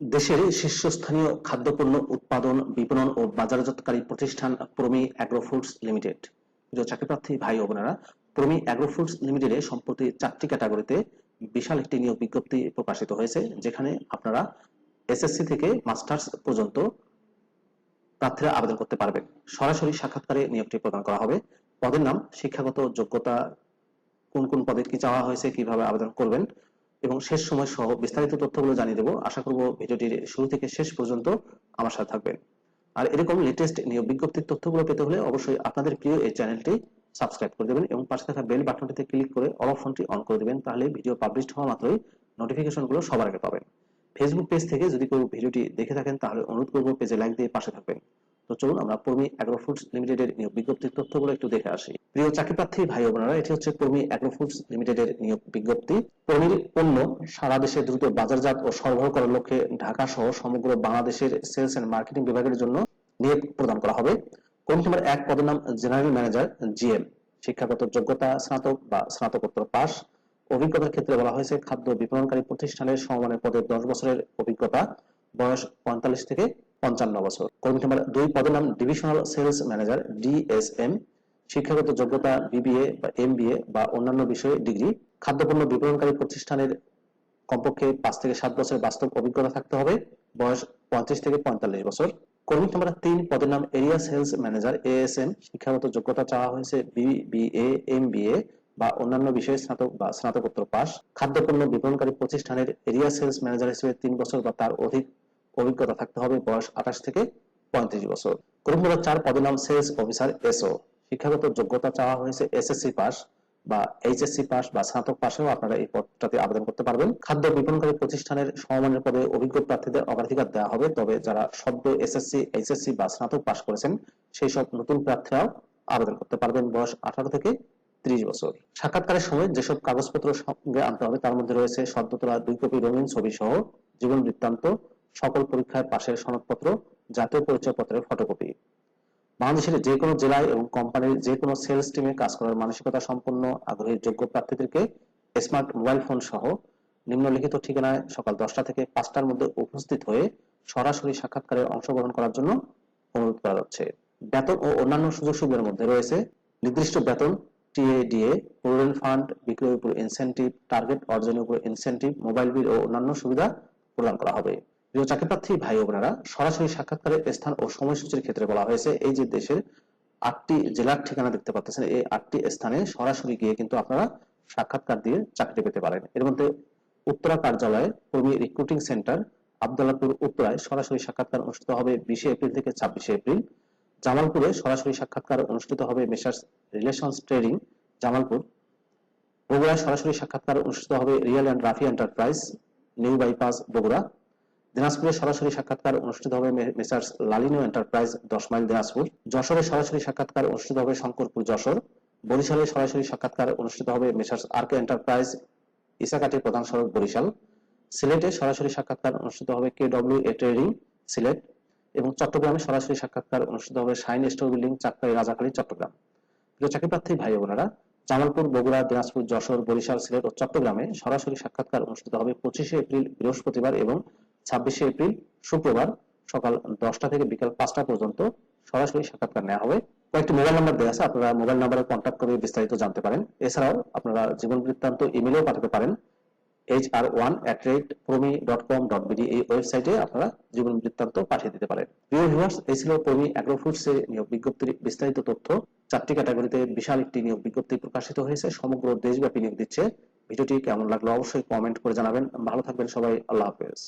দেশের শীর্ষস্থানীয় খাদ্যপণ্য উৎপাদন, বিপণন ও বাজারজাতকারী প্রতিষ্ঠান প্রমি অ্যাগ্রো ফুডস লিমিটেড। প্রিয় চাকরিপ্রার্থী ভাই ও বোনেরা, প্রমি অ্যাগ্রো ফুডস লিমিটেডে সম্প্রতি চারটি ক্যাটাগরিতে বিশাল একটি নিয়োগ বিজ্ঞপ্তি প্রকাশিত হয়েছে, যেখানে আপনারা এসএসসি থেকে মাস্টার্স পর্যন্ত প্রার্থীরা আবেদন করতে পারবেন। সরাসরি সাক্ষাৎকারে নিয়োগটি প্রদান করা হবে। পদের নাম, শিক্ষাগত যোগ্যতা, কোন কোন পদে কি চাওয়া হয়েছে, কীভাবে আবেদন করবেন এবং শেষ সময় সহ বিস্তারিত তথ্যগুলো জানিয়ে দেবো। আশা করব ভিডিওটির শুরু থেকে শেষ পর্যন্ত আমার সাথে থাকবেন। আর এরকম লেটেস্ট নিয়োগ বিজ্ঞপ্তির তথ্যগুলো পেতে হলে অবশ্যই আপনাদের প্রিয় এই চ্যানেলটি সাবস্ক্রাইব করে দেবেন এবং পাশে থাকা বেল বাটনটিতে ক্লিক করে অল অপশনটি অন করে দেবেন, তাহলে ভিডিও পাবলিশ হওয়া মাত্রই নোটিফিকেশনগুলো সবার আগে পাবেন। ফেসবুক পেজ থেকে যদি কেউ ভিডিওটি দেখে থাকেন, তাহলে অনুরোধ করব পেজে লাইক দিয়ে পাশে থাকবেন। তো চলুন আমরা পর্মি অ্যাগ্রো ফুডস লিমিটেডের নিয়োগ বিজ্ঞপ্তির তথ্যগুলো একটু দেখে আসি। প্রিয় চাকরি প্রার্থী ভাই বোনেরা, এটি হচ্ছে পর্মি অ্যাগ্রো ফুডস লিমিটেডের নিয়োগ বিজ্ঞপ্তি। পর্মির পণ্য সারা দেশে দ্রুত বাজারজাত ও সরবরাহ করার লক্ষ্যে ঢাকা সহ সমগ্র বাংলাদেশের সেলস এন্ড মার্কেটিং বিভাগের জন্য নিয়োগ প্রদান করা হবে। কোন নম্বর এক পদের নাম জেনারেল ম্যানেজার জিএম শিক্ষাগত যোগ্যতা, স্নাতক বা স্নাতকোত্তর পাস অভিজ্ঞতার ক্ষেত্রে বলা হয়েছে খাদ্য বিপণনকারী প্রতিষ্ঠানের সমমানের পদে দশ বছরের অভিজ্ঞতা। বয়স পঁয়তাল্লিশ থেকে পঞ্চান্ন বছর। কর্মী নাম্বার দুই, পদের নাম ডিভিশনাল সেলস ম্যানেজার ডিএসএম শিক্ষাগত যোগ্যতা বিবিএ বা এমবিএ বা অন্যান্য বিষয়ে ডিগ্রি, খাদ্যপণ্য বিপণনকারী প্রতিষ্ঠানের কমপক্ষে পাঁচ থেকে সাত বছরের বাস্তব অভিজ্ঞতা থাকতে হবে, বয়স পঁয়ত্রিশ থেকে পঁয়তাল্লিশ বছর। কর্মী নাম্বার তিন, পদের নাম এরিয়া সেলস ম্যানেজার এএসএম শিক্ষাগত যোগ্যতা চাওয়া হয়েছে বিবিএ এমবিএ বা অন্যান্য বিষয়ে স্নাতক বা স্নাতকোত্তর পাস। খাদ্যপণ্য বিপণনকারী প্রতিষ্ঠানের এরিয়া সেলস ম্যানেজার হিসেবে তিন বছর বা তার অধিক অভিজ্ঞতা থাকতে হবে বয়স আঠাশ থেকে পঁয়ত্রিশ বছর। কর্মী নাম্বার চার পদের নাম সেলস অফিসার এসও। শিক্ষাগত যোগ্যতা চাওয়া হয়েছে এসএসসি পাস বা এইচএসসি পাস বা স্নাতক পাশেও আপনারা এই পদটাতে আবেদন করতে পারবেন। খাদ্য বিপণনকারী প্রতিষ্ঠানের সমমানের পদে অভিজ্ঞ প্রার্থীদের অগ্রাধিকার দেওয়া হবে, তবে যারা সদ্য এসএসসি, এইচএসসি বা স্নাতক পাস করেছেন সেই সব নতুন প্রার্থীরাও আবেদন করতে পারবেন বয়স আঠারো থেকে ত্রিশ বছর। সাক্ষাৎকারের সময় যেসব কাগজপত্র সঙ্গে আনতে হবে, তার মধ্যে রয়েছে সদ্য তোলা দুই কপি রঙিন ছবি সহ জীবন বৃত্তান্ত সকল পরীক্ষায় পাশের সনদপত্র, জাতীয় পরিচয়পত্রের ফটোকপি বাংলাদেশের যে কোনো জেলায় এবং কোম্পানির যে কোনো সেলস টিমে কাজ করার মানসিকতা সম্পন্ন, আগ্রহী, যোগ্য প্রার্থীদেরকে স্মার্ট মোবাইল ফোন সহ নিম্নলিখিত ঠিকানায় সকাল দশটা থেকে পাঁচটার মধ্যে উপস্থিত হয়ে সরাসরি সাক্ষাৎকারে অংশগ্রহণ করার জন্য অনুরোধ করা যাচ্ছে বেতন ও অন্যান্য সুযোগ সুবিধার মধ্যে রয়েছে নির্দিষ্ট বেতন, টিএডিএ প্রভিডেন্ট ফান্ড বিক্রয়ের উপর ইনসেন্টিভ টার্গেট অর্জনের উপর ইনসেন্টিভ মোবাইল বিল ও অন্যান্য সুবিধা প্রদান করা হবে। প্রিয় চাকরিপ্রার্থী ভাই ও বোনেরা, সরাসরি সাক্ষাৎকারের স্থান ও সময়সূচির ক্ষেত্রে বলা হয়েছে, এই যে দেশের আটটি জেলার ঠিকানা দেখতে পাচ্ছেন, এই আটটি স্থানে সরাসরি গিয়ে কিন্তু আপনারা সাক্ষাৎকার দিয়ে চাকরি পেতে পারেন। এর মধ্যে উত্তরা কার্যালয়ে কর্মী রিক্রুটিং সেন্টার আবদুল্লাপুর উত্তরায় সরাসরি সাক্ষাৎকার অনুষ্ঠিত হবে বিশে এপ্রিল থেকে ছাব্বিশে এপ্রিল। জামালপুরে সরাসরি সাক্ষাৎকার অনুষ্ঠিত হবে মেসার্স রিলেশনস ট্রেডিং জামালপুর। বগুড়ায় সরাসরি সাক্ষাৎকার অনুষ্ঠিত হবে real and Rafi enterprise, new bypass, Bogura. দিনাজপুরে সরাসরি সাক্ষাৎকার অনুষ্ঠিত হবে মেসার্স লালিনো এন্টারপ্রাইজ দশ মাইল দিনাজপুর। যশোরে সরাসরি সাক্ষাৎকার অনুষ্ঠিত হবে শঙ্করপুর যশোর। বরিশালে সরাসরি সাক্ষাৎকার অনুষ্ঠিত হবে মেসার্স আরকে এন্টারপ্রাইজ ইসাকাটি প্রধান সড়ক বরিশাল। সিলেটে সরাসরি সাক্ষাৎকার অনুষ্ঠিত হবে K W A trading Sylhet এবং চট্টগ্রামে সরাসরি সাক্ষাৎকার অনুষ্ঠিত হবে শাইন স্টোর বিল্ডিং চাকরি রাজাকারী চট্টগ্রাম। প্রিয় চাকরি প্রার্থী ভাই বোনেরা, জামালপুর, বগুড়া, দিনাজপুর, যশোর, বরিশাল, সিলেট ও চট্টগ্রামে সরাসরি সাক্ষাৎকার অনুষ্ঠিত হবে পঁচিশে এপ্রিল বৃহস্পতিবার এবং ছাব্বিশে এপ্রিল, শুক্রবার সকাল দশটা থেকে বিকাল পাঁচটা পর্যন্ত সরাসরি সাক্ষাৎকার নেওয়া হবে। কয়েকটি মোবাইল নাম্বার দেওয়া আছে, আপনারা মোবাইল নাম্বারে কন্ট্যাক্ট করে বিস্তারিত জানতে পারেন। এছাড়াও আপনারা জীবন বৃত্তান্ত ইমেলেও পাঠাতে পারেন। H R one at rate promi dot com dot BD এই ওয়েবসাইটে আপনারা জীবন বৃত্তান্ত পাঠিয়ে দিতে পারেন। প্রিয় ভিউয়ার্স এই ছিল প্রমি অ্যাগ্রো ফুডস এর নিয়োগ বিজ্ঞপ্তির বিস্তারিত তথ্য। চারটি ক্যাটাগরিতে বিশাল একটি নিয়োগ বিজ্ঞপ্তি প্রকাশিত হয়েছে। সমগ্র দেশব্যাপী নিয়োগ দিচ্ছে। ভিডিওটি কেমন লাগল অবশ্যই কমেন্ট করে জানাবেন। ভালো থাকবেন সবাই। আল্লাহ হাফেজ।